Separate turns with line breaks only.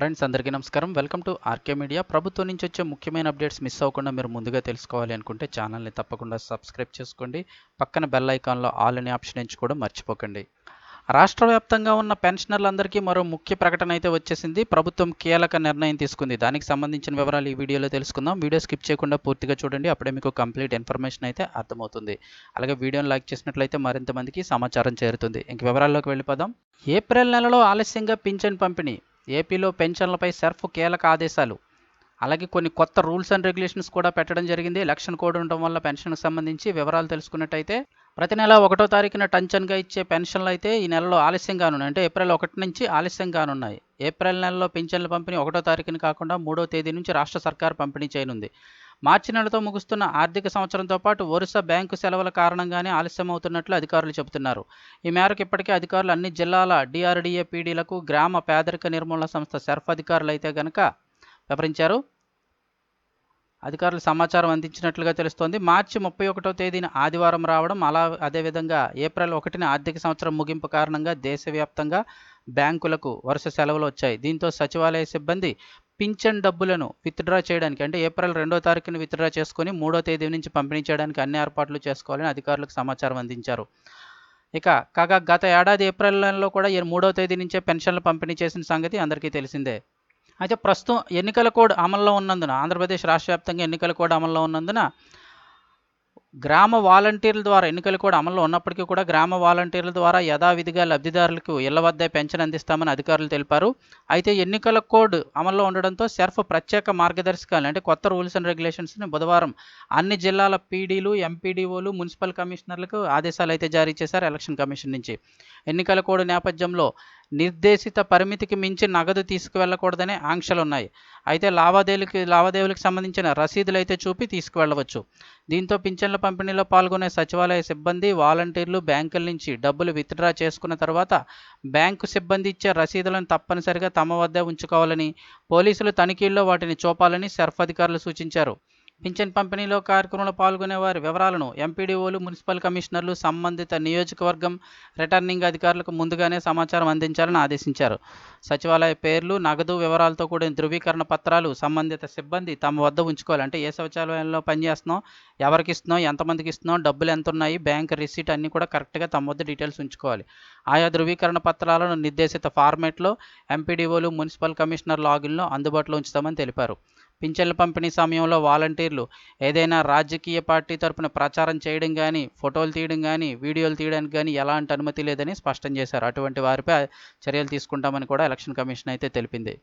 Friends అందరికీ నమస్కారం. Welcome to RK media. ప్రభుత్వం నుంచి వచ్చే ముఖ్యమైన అప్డేట్స్ మిస్ అవ్వకుండా మీరు ముందుగా తెలుసుకోవాలి అనుకుంటే ఛానల్ని తప్పకుండా సబ్స్క్రైబ్ చేసుకోండి. పక్కన బెల్ ఐకాన్లో ఆల్ అనే ఆప్షన్ ఎంచుకోవడం మర్చిపోకండి. రాష్ట్ర వ్యాప్తంగా ఉన్న పెన్షనర్లందరికీ మరో ముఖ్య ప్రకటన అయితే వచ్చేసింది. ప్రభుత్వం కీలక నిర్ణయం తీసుకుంది. దానికి సంబంధించిన వివరాలు ఈ వీడియోలో తెలుసుకుందాం. వీడియో స్కిప్ చేయకుండా పూర్తిగా చూడండి. అప్పుడే మీకు కంప్లీట్ ఇన్ఫర్మేషన్ అయితే అర్థమవుతుంది. అలాగే వీడియోని లైక్ చేసినట్లయితే మరింత మందికి సమాచారం చేరుతుంది. ఇంక వివరాల్లోకి వెళ్ళిపోదాం. ఏప్రిల్ నెలలో ఆలస్యంగా పింఛన్ పంపిణీ. ఏపీలో పెన్షన్లపై సెర్ఫ్ కీలక ఆదేశాలు. అలాగే కొన్ని కొత్త రూల్స్ అండ్ రెగ్యులేషన్స్ కూడా పెట్టడం జరిగింది. ఎలక్షన్ కోడ్ ఉండడం వల్ల పెన్షన్కి సంబంధించి వివరాలు తెలుసుకున్నట్టయితే ప్రతి నెల ఒకటో తారీఖున టంచన్గా ఇచ్చే పెన్షన్లు అయితే ఈ నెలలో ఆలస్యంగానున్నాయి అంటే ఏప్రిల్ ఒకటి నుంచి ఆలస్యంగానున్నాయి ఏప్రిల్ నెలలో పెన్షన్ల పంపిణీ ఒకటో తారీఖున కాకుండా మూడో తేదీ నుంచి రాష్ట్ర సర్కార్ పంపిణీ చేయనుంది. మార్చి నెలతో ముగుస్తున్న ఆర్థిక సంవత్సరంతో పాటు వరుస బ్యాంకు సెలవుల కారణంగానే ఆలస్యమవుతున్నట్లు అధికారులు చెబుతున్నారు. ఈ మేరకు ఇప్పటికే అధికారులు అన్ని జిల్లాల డిఆర్డీఏ పీడీలకు గ్రామ పేదరిక నిర్మూలన సంస్థ సెర్ఫ్ అధికారులు అయితే గనక వివరించారు. అధికారులు సమాచారం అందించినట్లుగా తెలుస్తోంది. మార్చి ముప్పై ఒకటో తేదీన ఆదివారం రావడం అలా అదేవిధంగా ఏప్రిల్ ఒకటిన ఆర్థిక సంవత్సరం ముగింపు కారణంగా దేశవ్యాప్తంగా బ్యాంకులకు వరుస సెలవులు వచ్చాయి. దీంతో సచివాలయ సిబ్బంది పింఛన్ డబ్బులను విత్డ్రా చేయడానికి అంటే ఏప్రిల్ రెండో తారీఖున విత్డ్రా చేసుకొని మూడో తేదీ నుంచి పంపిణీ చేయడానికి అన్ని ఏర్పాట్లు చేసుకోవాలని అధికారులకు సమాచారం అందించారు. ఇక కాగా గత ఏడాది ఏప్రిల్ నెలలో కూడా మూడో తేదీ నుంచే పెన్షన్లు పంపిణీ చేసిన సంగతి అందరికీ తెలిసిందే. అయితే ప్రస్తుతం ఎన్నికల కోడ్ అమల్లో ఉన్నందున ఆంధ్రప్రదేశ్ రాష్ట్ర వ్యాప్తంగా ఎన్నికల కోడ్ అమల్లో ఉన్నందున గ్రామ వాలంటీర్ల ద్వారా ఎన్నికలు కూడా అమల్లో ఉన్నప్పటికీ కూడా గ్రామ వాలంటీర్ల ద్వారా యథావిధిగా లబ్ధిదారులకు ఇళ్ళ వద్దే పెన్షన్ అందిస్తామని అధికారులు తెలిపారు. అయితే ఎన్నికల కోడ్ అమల్లో ఉండడంతో సెర్ఫ్ ప్రత్యేక మార్గదర్శకాలు అంటే కొత్త రూల్స్ అండ్ రెగ్యులేషన్స్ని బుధవారం అన్ని జిల్లాల పీడీలు ఎంపీడీఓలు మున్సిపల్ కమిషనర్లకు ఆదేశాలు అయితే జారీ చేశారు ఎలక్షన్ కమిషన్ నుంచి. ఎన్నికల కోడ్ నేపథ్యంలో నిర్దేశిత పరిమితికి మించి నగదు తీసుకువెళ్ళకూడదనే ఆంక్షలు ఉన్నాయి అయితే లావాదేవీలకి లావాదేవీలకు సంబంధించిన రసీదులు అయితే చూపి తీసుకువెళ్ళవచ్చు. దీంతో పింఛన్ల పంపిణీలో పాల్గొనే సచివాలయ సిబ్బంది వాలంటీర్లు బ్యాంకుల నుంచి డబ్బులు విత్డ్రా చేసుకున్న తర్వాత బ్యాంకు సిబ్బంది ఇచ్చే రసీదులను తప్పనిసరిగా తమ వద్ద ఉంచుకోవాలని పోలీసులు తనిఖీల్లో వాటిని చూపాలని సెర్ఫ్ అధికారులు సూచించారు. పింఛన్ పంపిణీలో కార్యక్రమంలో పాల్గొనే వారి వివరాలను ఎంపీడీఓలు మున్సిపల్ కమిషనర్లు సంబంధిత నియోజకవర్గం రిటర్నింగ్ అధికారులకు ముందుగానే సమాచారం అందించాలని ఆదేశించారు. సచివాలయ పేర్లు నగదు వివరాలతో కూడిన ధృవీకరణ పత్రాలు సంబంధిత సిబ్బంది తమ వద్ద ఉంచుకోవాలి అంటే ఏ శౌచాలయంలో పనిచేస్తున్నాం ఎవరికి ఇస్తున్నాం ఎంతమందికి ఇస్తున్నాం డబ్బులు ఎంత ఉన్నాయి బ్యాంక్ రిసీట్ అన్నీ కూడా కరెక్ట్గా తమ వద్ద డీటెయిల్స్ ఉంచుకోవాలి. ఆయా ధృవీకరణ పత్రాలను నిర్దేశిత ఫార్మేట్లో ఎంపీడీఓలు మున్సిపల్ కమిషనర్ లాగిన్లో అందుబాటులో ఉంచుతామని తెలిపారు. పింఛన్ల పంపిణీ సమయంలో వాలంటీర్లు ఏదైనా రాజకీయ పార్టీ తరపున ప్రచారం చేయడం కానీ ఫోటోలు తీయడం కానీ వీడియోలు తీయడానికి కానీ ఎలాంటి అనుమతి లేదని స్పష్టం చేశారు. అటువంటి వారిపై చర్యలు తీసుకుంటామని కూడా ఎలక్షన్ కమిషన్ అయితే తెలిపింది.